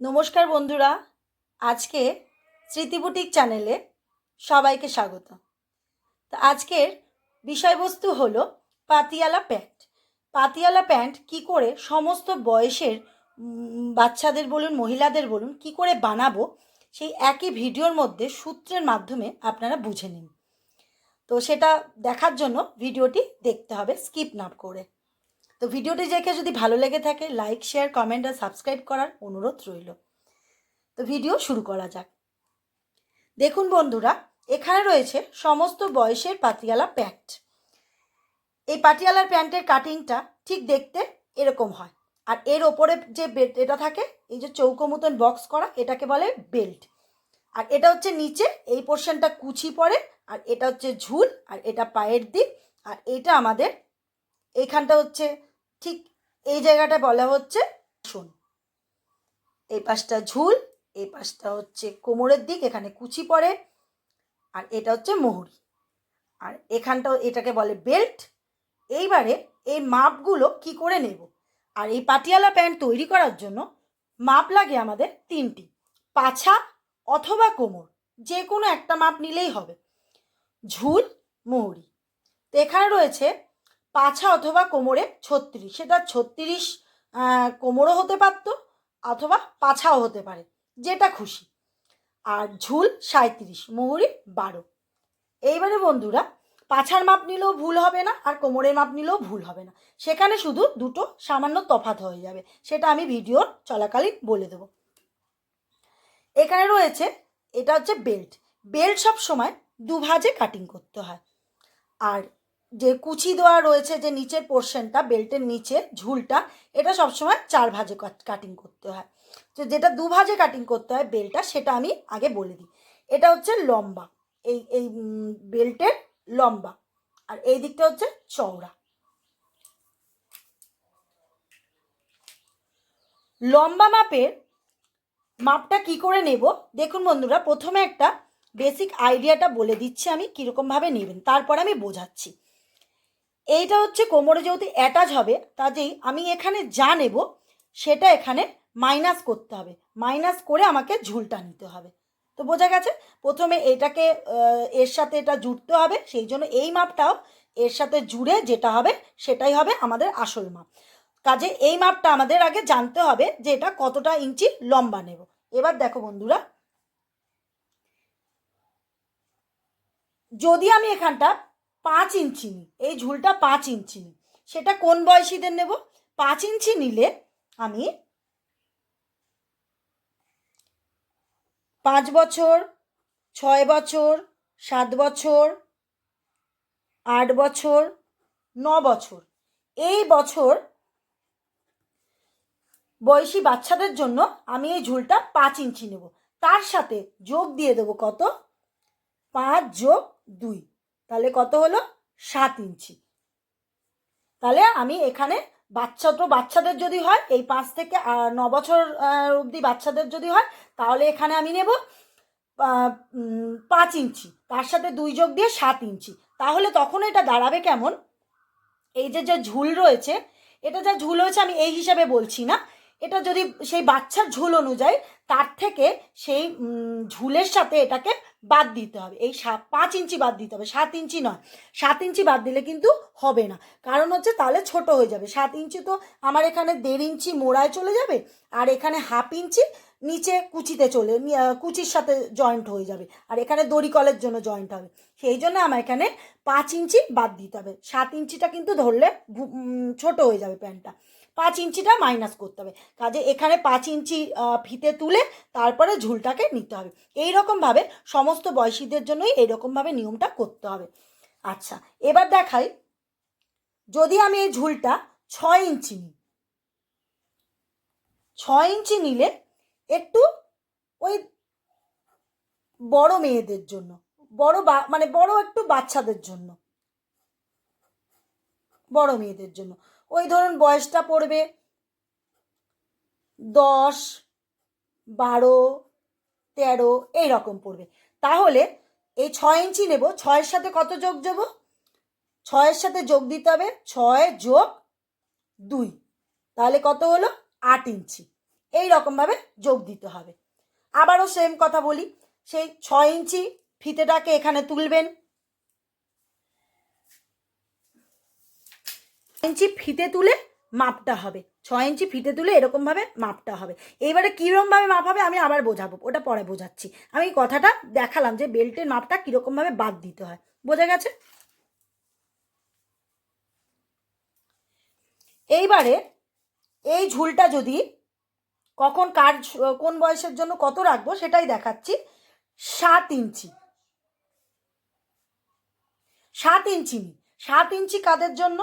নমস্কার বন্ধুরা, আজকে স্মৃতিবুটিক চ্যানেলে সবাইকে স্বাগত। তো আজকের বিষয়বস্তু হলো পাতিয়ালা প্যান্ট। পাতিয়ালা প্যান্ট কি করে সমস্ত বয়সের বাচ্চাদের বলুন, মহিলাদের বলুন, কি করে বানাবো সেই একই ভিডিওর মধ্যে সূত্রের মাধ্যমে আপনারা বুঝে নিন। তো সেটা দেখার জন্য ভিডিওটি দেখতে হবে, স্কিপ না করে। তো ভিডিওটি দেখে যদি ভালো লেগে থাকে লাইক শেয়ার কমেন্ট আর সাবস্ক্রাইব করার অনুরোধ রইল। তো ভিডিও শুরু করা যাক। দেখুন বন্ধুরা, এখানে রয়েছে সমস্ত বয়সের পাটিয়ালা প্যান্ট। এই পাটিয়ালার প্যান্টের কাটিংটা ঠিক দেখতে এরকম হয়। আর এর ওপরে যে এটা থাকে, এই যে চৌকো মতন বক্স করা, এটাকে বলে বেল্ট আর এটা হচ্ছে নিচে, এই পোর্শনটা কুচি পড়ে আর এটা হচ্ছে ঝুল, আর এটা পায়ের দিক। আর এটা আমাদের এইখানটা হচ্ছে ঠিক এই জায়গাটা বলা হচ্ছে শোন এই পাশটা ঝুল, এই পাশটা হচ্ছে কোমরের দিক, এখানে কুচি পড়ে, আর এটা হচ্ছে মোহরি। আর এখানটাও এটাকে বলে বেল্ট। এইবারে এই মাপগুলো কি করে নেব? আর এই পাটিয়ালা প্যান্ট তৈরি করার জন্য মাপ লাগে আমাদের তিনটি, পাছা অথবা কোমর। যে কোনো একটা মাপ নিলেই হবে। ঝুল, মোহরি। তো এখানে রয়েছে পাছা অথবা কোমরে ছত্রিশ। সেটা ছত্রিশ কোমরও হতে পারত অথবা পাছাও হতে পারে, যেটা খুশি। আর ঝুল সাঁত্রিশ মোহরি বারো। এইবারে বন্ধুরা, পাছার মাপ নিলেও ভুল হবে না আর কোমরের মাপ নিলেও ভুল হবে না। সেখানে শুধু দুটো সামান্য তফাত হয়ে যাবে, সেটা আমি ভিডিওর চলাকালীন বলে দেবো। এখানে রয়েছে, এটা হচ্ছে বেল্ট। বেল্ট সব সময় দুভাজে কাটিং করতে হয়। আর যে কুচি দেওয়া রয়েছে যে নিচের পোর্শনটা বেল্টের নিচে ঝুলটা, এটা সবসময় চার ভাজে কাটিং করতে হয়। তো যেটা দু ভাজে কাটিং করতে হয় বেল্টটা সেটা আমি আগে বলে দিই। এটা হচ্ছে লম্বা। এই এই বেল্টের লম্বা। আর এই দিকটা হচ্ছে চওড়া। লম্বা মাপের মাপটা কি করে নেব? দেখুন বন্ধুরা, প্রথমে একটা বেসিক আইডিয়াটা বলে দিচ্ছি আমি, কীরকমভাবে নেবেন। তারপর আমি বোঝাচ্ছি। এইটা হচ্ছে কোমরে যেহেতু অ্যাটাচ হবে, কাজেই আমি এখানে যা নেব সেটা এখানে মাইনাস করতে হবে। মাইনাস করে আমাকে ঝুলটা নিতে হবে। তো বোঝা গেছে? প্রথমে এটাকে এর সাথে এটা জুড়তে হবে, সেই জন্য এই মাপটাও এর সাথে জুড়ে যেটা হবে সেটাই হবে আমাদের আসল মাপ। কাজে এই মাপটা আমাদের আগে জানতে হবে যে এটা কতটা ইঞ্চি লম্বা নেব। এবার দেখো বন্ধুরা। যদি আমি এখানটা পাঁচ ইঞ্চি নিই এই ঝুলটা পাঁচ ইঞ্চি নিই সেটা কোন বয়সীদের নেব? পাঁচ ইঞ্চি নিলে আমি পাঁচ বছর, ছয় বছর, সাত বছর, আট বছর, ন বছর। এই বছর বয়সী বাচ্চাদের জন্য আমি এই ঝুলটা পাঁচ ইঞ্চি নেব। তার সাথে যোগ দিয়ে দেবো কত? পাঁচ যোগ দুই। তাহলে কত হলো? সাত ইঞ্চি। তাহলে আমি এখানে বাচ্চা তো বাচ্চাদের যদি হয়, এই পাঁচ থেকে ন বছর অবধি বাচ্চাদের যদি হয়, তাহলে এখানে আমি নেব পাঁচ ইঞ্চি। তার সাথে দুই যোগ দিয়ে সাত ইঞ্চি। তাহলে তখন এটা দাঁড়াবে কেমন? এই যে যে ঝুল রয়েছে, এটা যা ঝুল হয়েছে আমি এই হিসাবে বলছি না। এটা যদি সেই বাচ্চার ঝুল অনুযায়ী তার থেকে সেই ঝুলের সাথে এটাকে বাদ দিতে হবে। এই সাত পাঁচ ইঞ্চি বাদ দিতে হবে। সাত ইঞ্চি নয়। সাত ইঞ্চি বাদ দিলে কিন্তু হবে না। কারণ হচ্ছে তাহলে ছোট হয়ে যাবে। সাত ইঞ্চি তো আমার এখানে দেড় ইঞ্চি মোড়ায় চলে যাবে আর এখানে হাফ ইঞ্চি নিচে কুচিতে চলে কুচির সাথে জয়েন্ট হয়ে যাবে। আর এখানে দড়িকলের জন্য জয়েন্ট হবে। সেই জন্য আমার এখানে পাঁচ ইঞ্চি বাদ দিতে হবে। সাত ইঞ্চিটা কিন্তু ধরলে ছোট হয়ে যাবে প্যান্টটা। পাঁচ ইঞ্চিটা মাইনাস করতে হবে। কাজে এখানে পাঁচ ইঞ্চি ফিতে তুলে তারপরে ঝুলটাকে নিতে হবে। এই রকমভাবে সমস্ত বয়সীদের জন্যই এইরকমভাবে নিয়মটা করতে হবে। আচ্ছা এবার দেখাই, যদি আমি এই ঝুলটা ছয় ইঞ্চি নিই, ছয় ইঞ্চি নিলে একটু ওই বড় মেয়েদের জন্য, বড় বা- মানে বড় একটু বাচ্চাদের জন্য, বড় মেয়েদের জন্য। ওই ধরুন বয়সটা পড়বে দশ, বারো, তেরো এই রকম পড়বে। তাহলে এই ছয় ইঞ্চি নেব, ছয়ের সাথে কত যোগ দেবো? ছয়ের সাথে যোগ দিতে হবে ছয় যোগ দুই। তাহলে কত হলো? আট ইঞ্চি। এই রকমভাবে যোগ দিতে হবে। আবারও সেম কথা বলি, সেই ছয় ইঞ্চি ফিতেটাকে এখানে তুলবেন। ইঞ্চি ফিতে তুলে মাপটা হবে। ছয় ইঞ্চি ফিতে তুলে এরকমভাবে মাপটা হবে। এইবারে কীরকমভাবে মাপ হবে আমি আবার বোঝাবো, ওটা পরে বোঝাচ্ছি। আমি কথাটা দেখালাম যে বেল্টের মাপটা কীরকমভাবে বাদ দিতে হয়। বোঝা গেছে? এইবারে এই ঝুলটা যদি কখন কার কোন বয়সের জন্য কত রাখব সেটাই দেখাচ্ছি। সাত ইঞ্চি। সাত ইঞ্চি সাত ইঞ্চি কাদের জন্য?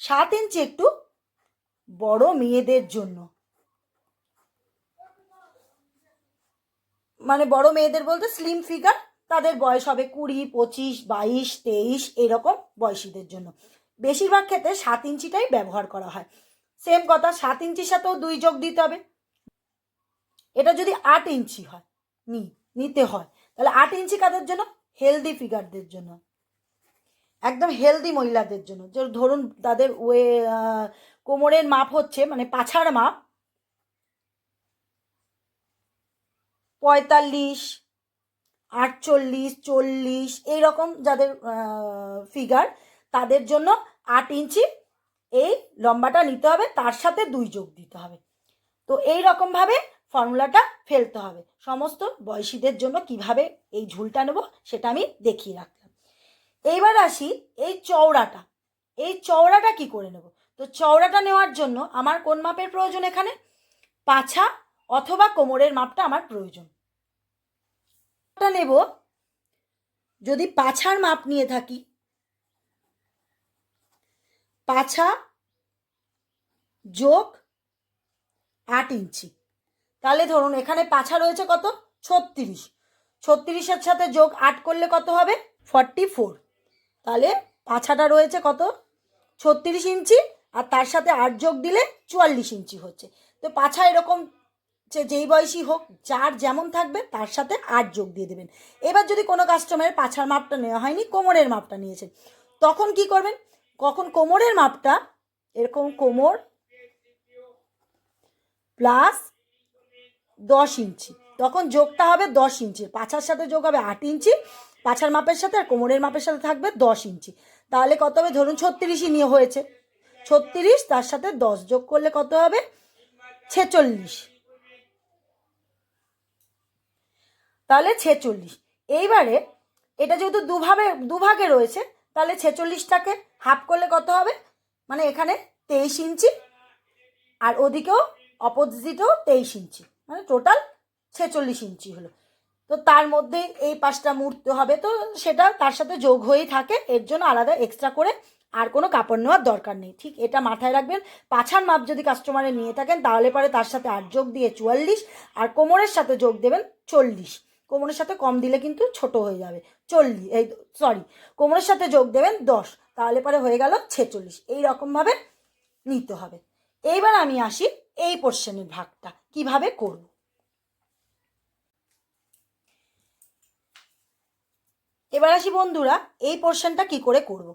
সাত ইঞ্চি একটু বড় মেয়েদের জন্য। মানে বড় মেয়েদের বলতে স্লিম ফিগার তাদের বয়স হবে কুড়ি, পঁচিশ, বাইশ, তেইশ, এরকম বয়সীদের জন্য। বেশিরভাগ ক্ষেত্রে সাত ইঞ্চিটাই ব্যবহার করা হয়। সেম কথা, সাত ইঞ্চির সাথেও দুই যোগ দিতে হবে। এটা যদি আট ইঞ্চি হয়, নি, নিতে হয়, তাহলে আট ইঞ্চি কাদের জন্য? হেলদি ফিগারদের জন্য। একদম হেলদি মহিলাদের জন্য। যে ধরুন তাদের ওয়ে কোমরের মাপ হচ্ছে মানে পাছার মাপ পঁয়তাল্লিশ, আটচল্লিশ, চল্লিশ, এইরকম যাদের ফিগার তাদের জন্য আট ইঞ্চি এই লম্বাটা নিতে হবে, তার সাথে দুই যোগ দিতে হবে। তো এই রকমভাবে ফর্মুলাটা ফেলতে হবে। সমস্ত বয়সীদের জন্য কীভাবে এই ঝুলটা নেব, সেটা আমি দেখিয়ে রাখলাম। এইবার আসি এই চওড়াটা। এই চওড়াটা কি করে নেব? তো চওড়াটা নেওয়ার জন্য আমার কোন মাপের প্রয়োজন এখানে? পাছা অথবা কোমরের মাপটা আমার প্রয়োজন। নেব। যদি পাছার মাপ নিয়ে থাকি, পাছা যোগ আট ইঞ্চি। তাহলে ধরুন এখানে পাছা রয়েছে কত? ছত্রিশ। ছত্রিশের সাথে যোগ আট করলে কত হবে? Forty four. তাহলে পাছাটা রয়েছে কত? ছত্রিশ ইঞ্চি, আর তার সাথে আট যোগ দিলে চুয়াল্লিশ ইঞ্চি হচ্ছে। তো পাছা এরকম যে যেই বয়সী হোক, যার যেমন থাকবে, তার সাথে আট যোগ দিয়ে দেবেন। এবার যদি কোনো কাস্টমারের পাছার মাপটা নেওয়া হয়নি, কোমরের মাপটা নিয়েছেন, তখন কি করবেন? কখন কোমরের মাপটা, এরকম কোমর প্লাস দশ ইঞ্চি, তখন যোগটা হবে দশ ইঞ্চি, পাছার সাথে যোগ হবে আট ইঞ্চি পাছার মাপের সাথে আর কোমরের মাপের সাথে থাকবে দশ ইঞ্চি। তাহলে কত হবে? ধরুন ছত্রিশই নিয়ে হয়েছে। ছত্রিশ, তার সাথে দশ যোগ করলে কত হবে? ছেচল্লিশ। তাহলে ছেচল্লিশ। এইবারে এটা যেহেতু দুভাবে, দুভাগে রয়েছে, তাহলে ছেচল্লিশটাকে হাফ করলে কত হবে? মানে এখানে তেইশ ইঞ্চি আর ওদিকেও অপোজিটেও তেইশ ইঞ্চি। মানে টোটাল ছেচল্লিশ ইঞ্চি হলো। তো তার মধ্যে এই পাশটা মুড়তে হবে। তো সেটা তার সাথে যোগ হয়েই থাকে। এর জন্য আলাদা এক্সট্রা করে আর কোনো কাপড় নেওয়ার দরকার নেই। ঠিক এটা মাথায় রাখবেন। পাছার মাপ যদি কাস্টমারে নিয়ে থাকেন, তাহলে পরে তার সাথে আট যোগ দিয়ে চুয়াল্লিশ আর কোমরের সাথে যোগ দেবেন চল্লিশ। কোমরের সাথে কম দিলে কিন্তু ছোট হয়ে যাবে। চল্লিশ, এই সরি কোমরের সাথে যোগ দেবেন দশ, তাহলে পরে হয়ে গেল ছেচল্লিশ। এই রকমভাবে নিতে হবে। এইবার আমি আসি এই পোর্শনের ভাগটা। কীভাবে করব? এবার আসি বন্ধুরা, এই পোর্শনটা কি করে করব?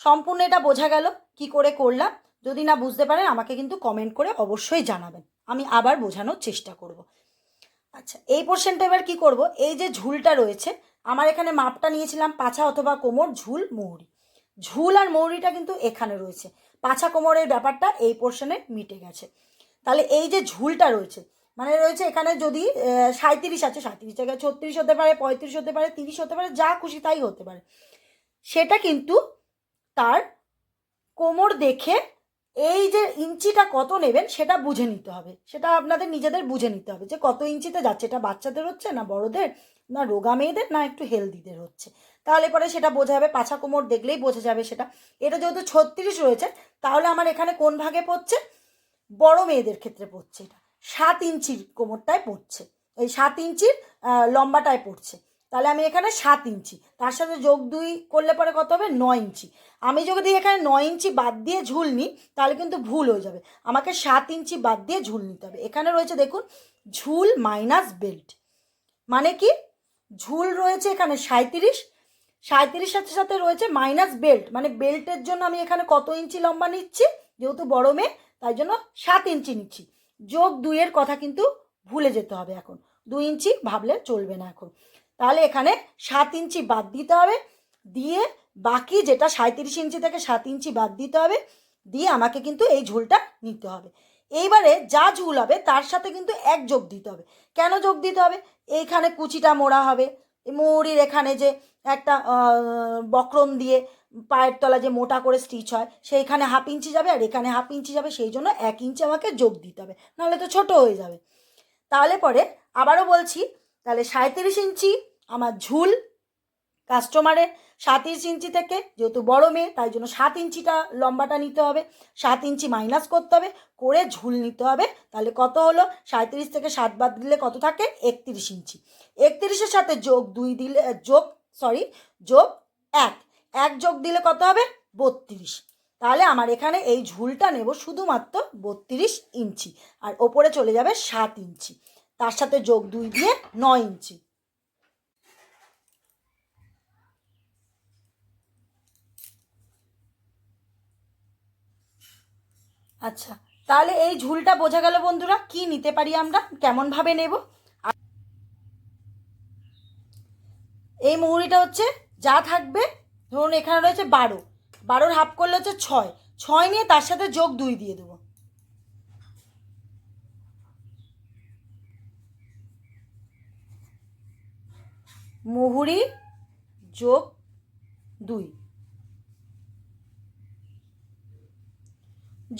সম্পূর্ণ এটা বোঝা গেল, কি করে করলাম? যদি না বুঝতে পারেন, আমাকে কিন্তু কমেন্ট করে অবশ্যই জানাবেন। আমি আবার বোঝানোর চেষ্টা করব। আচ্ছা এই পোর্শনটা এবার কি করব? এই যে ঝুলটা রয়েছে, আমার এখানে মাপটা নিয়েছিলাম পাছা অথবা কোমর, ঝুল, মৌরি। ঝুল আর মৌরিটা কিন্তু এখানে রয়েছে। পাছা কোমরের ব্যাপারটা এই পোর্শনে মিটে গেছে। তাহলে এই যে ঝুলটা রয়েছে মানে রয়েছে এখানে যদি সাঁত্রিশ আছে সাঁত্রিশ জায়গায় ছত্রিশ হতে পারে, পঁয়ত্রিশ হতে পারে, তিরিশ হতে পারে, যা খুশি তাই হতে পারে। সেটা কিন্তু তার কোমর দেখে এই যে ইঞ্চিটা কত নেবেন সেটা বুঝে নিতে হবে। সেটা আপনাদের নিজেদের বুঝে নিতে হবে যে কত ইঞ্চিতে যাচ্ছে। এটা বাচ্চাদের হচ্ছে না বড়দের? না রোগা মেয়েদের? না একটু হেলদিদের হচ্ছে। তাহলে পরে সেটা বোঝা যাবে, পাছা কোমর দেখলেই বোঝা যাবে সেটা। এটা যেহেতু ছত্রিশ রয়েছে, তাহলে আমার এখানে কোন ভাগে পড়ছে? বড় মেয়েদের ক্ষেত্রে পড়ছে এটা। সাত ইঞ্চির কোমরটায় পড়ছে। এই সাত ইঞ্চির লম্বাটায় পড়ছে। তাহলে আমি এখানে সাত ইঞ্চি। তার সাথে যোগ দুই করলে পরে কত হবে? নয় ইঞ্চি। আমি যদি এখানে নয় ইঞ্চি বাদ দিয়ে ঝুল নিই, তাহলে কিন্তু ভুল হয়ে যাবে। আমাকে সাত ইঞ্চি বাদ দিয়ে ঝুল নিতে হবে। এখানে রয়েছে দেখুন, ঝুল মাইনাস বেল্ট। মানে কি? ঝুল রয়েছে এখানে সাঁত্রিশ সাঁত্রিশ সাথে সাথে রয়েছে মাইনাস বেল্ট। মানে বেল্টের জন্য আমি এখানে কত ইঞ্চি লম্বা নিচ্ছি? যেহেতু বড় মেয়ে, তাই জন্য সাত ইঞ্চি নিচ্ছি। যোগ দুইয়ের কথা কিন্তু ভুলে যেতে হবে এখন। দুই ইঞ্চি ভাবলে চলবে না এখন। তাহলে এখানে সাত ইঞ্চি বাদ দিতে হবে। দিয়ে বাকি যেটা সাঁত্রিশ ইঞ্চি থেকে সাত ইঞ্চি বাদ দিতে হবে, দিয়ে আমাকে কিন্তু এই ঝুলটা নিতে হবে। এইবারে যা ঝুল হবে তার সাথে কিন্তু এক যোগ দিতে হবে। কেন যোগ দিতে হবে? এইখানে কুচিটা মোড়া হবে। মৌরির এখানে যে একটা বক্রম দিয়ে পায়ের তলা যে মোটা করে স্টিচ হয়, সেইখানে হাফ ইঞ্চি যাবে আর এখানে হাফ ইঞ্চি যাবে, সেই জন্য এক ইঞ্চি আমাকে যোগ দিতে হবে, নাহলে তো ছোট হয়ে যাবে। তাহলে পরে আবারও বলছি, তাহলে সাঁত্রিশ ইঞ্চি আমার ঝুল কাস্টমারের সাঁত্রিশ ইঞ্চি থেকে যেহেতু বড় মেয়ে, তাই জন্য সাত ইঞ্চিটা লম্বাটা নিতে হবে। সাত ইঞ্চি মাইনাস করতে হবে, করে ঝুল নিতে হবে। তাহলে কত হলো? সাঁত্রিশ থেকে সাত বাদ দিলে কত থাকে? একত্রিশ ইঞ্চি। একত্রিশের সাথে যোগ দুই দিলে যোগ সরি যোগ এক। এক যোগ দিলে কত হবে? বত্রিশ। তাহলে আমার এখানে এই ঝুলটা নেব শুধুমাত্র বত্রিশ ইঞ্চি। আর ওপরে চলে যাবে সাত ইঞ্চি। তার সাথে যোগ দুই দিয়ে নয় ইঞ্চি। আচ্ছা তাহলে এই ঝুলটা বোঝা গেল বন্ধুরা, কি নিতে পারি আমরা? কেমনভাবে নেব? এই মুহুরিটা হচ্ছে যা থাকবে, ধরুন এখানে রয়েছে বারো। বারোর হাফ করলে হচ্ছে ছয়। ছয় নিয়ে তার সাথে যোগ দুই দিয়ে দেবো। মুহুরি যোগ দুই।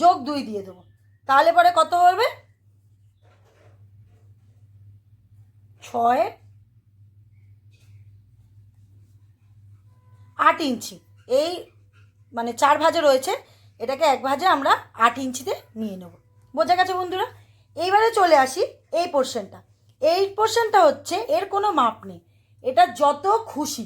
যোগ দুই দিয়ে দেবো। তাহলে পরে কত হবে? ছয় আট ইঞ্চি। এই মানে চার ভাজে রয়েছে, এটাকে এক ভাজে আমরা আট ইঞ্চিতে নিয়ে নেব। বোঝা গেছে বন্ধুরা? এইবারে চলে আসি এই পোর্শনটা এই পোর্শনটা হচ্ছে এর কোনো মাপ নেই। এটা যত খুশি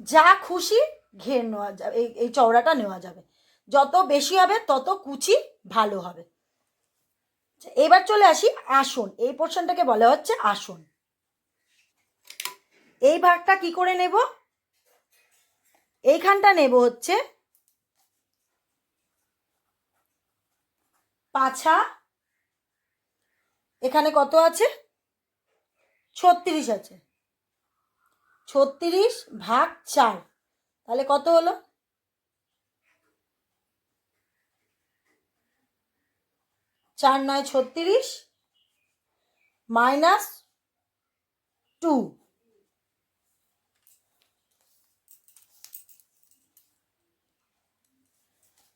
যা খুশি ঘের নেওয়া যাবে এই এই চওড়াটা নেওয়া যাবে। যত বেশি হবে তত কুচি ভালো হবে। আচ্ছা, এবার চলে আসি আসন। এই পোর্শনটাকে বলা হচ্ছে আসন। এই ভাগটা কি করে নেব? এইখানটা নেব হচ্ছে পাছা। এখানে কত আছে? ছত্রিশ আছে। ছত্রিশ ভাগ চার। তাহলে কত হলো? চার নয় ছত্রিশ মাইনাস টু।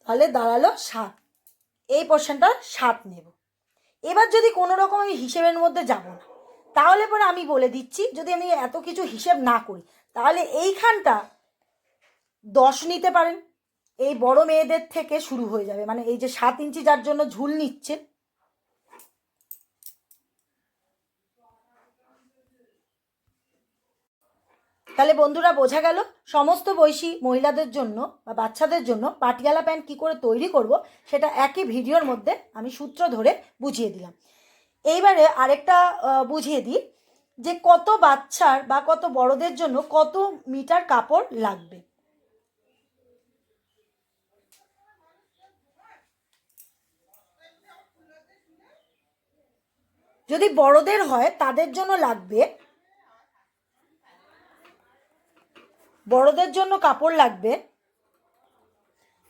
তাহলে দাঁড়াল সাত। এই পোর্শনটা সাত নেব। এবার যদি কোনো রকম আমি হিসেবের মধ্যে যাব না তাহলে পরে আমি বলে দিচ্ছি, যদি আমি এত কিছু হিসেব না করি, তাহলে এইখানটা দশ নিতে পারেন। এই বড় মেয়েদের থেকে শুরু হয়ে যাবে। মানে এই যে সাত ইঞ্চি যার জন্য ঝুল নিচ্ছে, তাহলে বন্ধুরা বোঝা গেল, সমস্ত বয়সী মহিলাদের জন্য বা বাচ্চাদের জন্য পাটিয়ালা প্যান্ট কী করে তৈরি করব, সেটা একই ভিডিওর মধ্যে আমি সূত্র ধরে বুঝিয়ে দিলাম। এইবারে আরেকটা বুঝিয়ে দিই যে কত বাচ্চার বা কত বড়দের জন্য কত মিটার কাপড় লাগবে। যদি বড়দের হয় তাদের জন্য লাগবে, বড়দের জন্য কাপড় লাগবে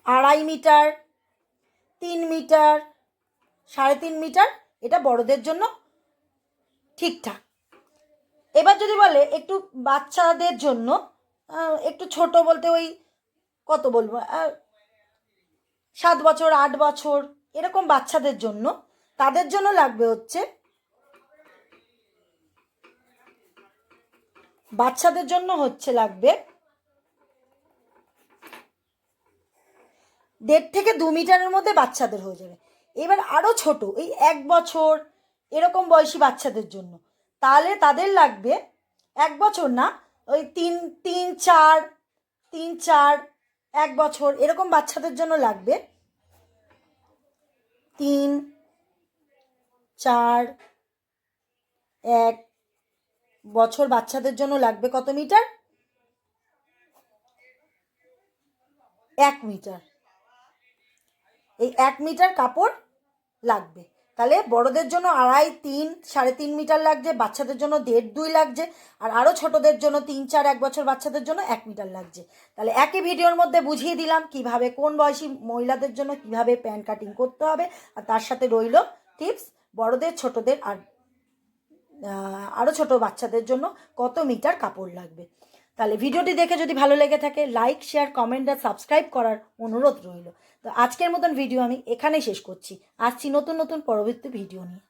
আড়াই মিটার, তিন মিটার, সাড়ে তিন মিটার এটা বড়দের জন্য ঠিকঠাক। এবার যদি বলে একটু বাচ্চাদের জন্য একটু ছোট বলতে ওই কত বলব সাত বছর, আট বছর, এরকম বাচ্চাদের জন্য, তাদের জন্য লাগবে হচ্ছে বাচ্চাদের জন্য হচ্ছে লাগবে দেড় থেকে দু মিটারের মধ্যে বাচ্চাদের হয়ে যাবে। এবার আরও ছোট, এই এক বছর এরকম বয়সী বাচ্চাদের জন্য। তাহলে তাদের লাগবে এক বছর না, ওই তিন তিন, চার তিন, চার, এক বছর এরকম বাচ্চাদের জন্য লাগবে। তিন, চার, এক বছর বাচ্চাদের জন্য লাগবে কত মিটার? এক মিটার। এই এক মিটার কাপড় লাগবে। তাহলে বড়দের জন্য আড়াই, তিন, সাড়ে তিন মিটার লাগছে, বাচ্চাদের জন্য দেড়, দুই লাগছে, আর আরও ছোটদের জন্য তিন, চার, এক বছর বাচ্চাদের জন্য এক মিটার লাগছে। তাহলে একই ভিডিওর মধ্যে বুঝিয়ে দিলাম কীভাবে, কোন বয়সী মহিলাদের জন্য কীভাবে প্যান্ট কাটিং করতে হবে, আর তার সাথে রইল টিপস, বড়দের, ছোটদের, আর আরও ছোট বাচ্চাদের জন্য কত মিটার কাপড় লাগবে। তাহলে ভিডিওটি দেখে যদি ভালো লেগে থাকে লাইক শেয়ার কমেন্ট আর সাবস্ক্রাইব করার অনুরোধ রইল। তো আজকের মতন ভিডিও আমি এখানেই শেষ করছি। আসছি নতুন নতুন পরবর্তী ভিডিও নিয়ে।